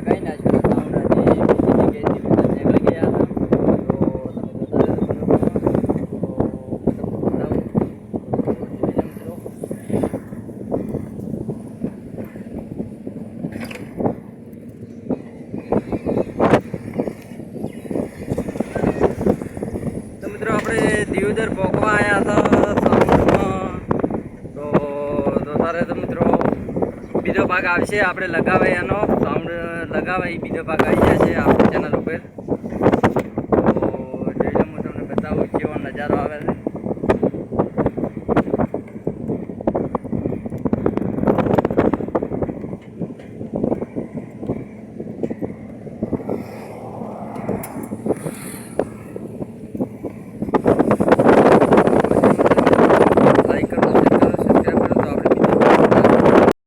લગાવી નાખ્યું આપણે દીવદર પોકવા આવ્યા બીજો ભાગ આવશે. આપણે લગાવે એનો સાઉન્ડ લગાવે એ બીજો ભાગ આવી જશે આપણી ચેનલ ઉપર. તો જોઈ લો હું તમને બતાવું, કેવો નજારો આવે છે.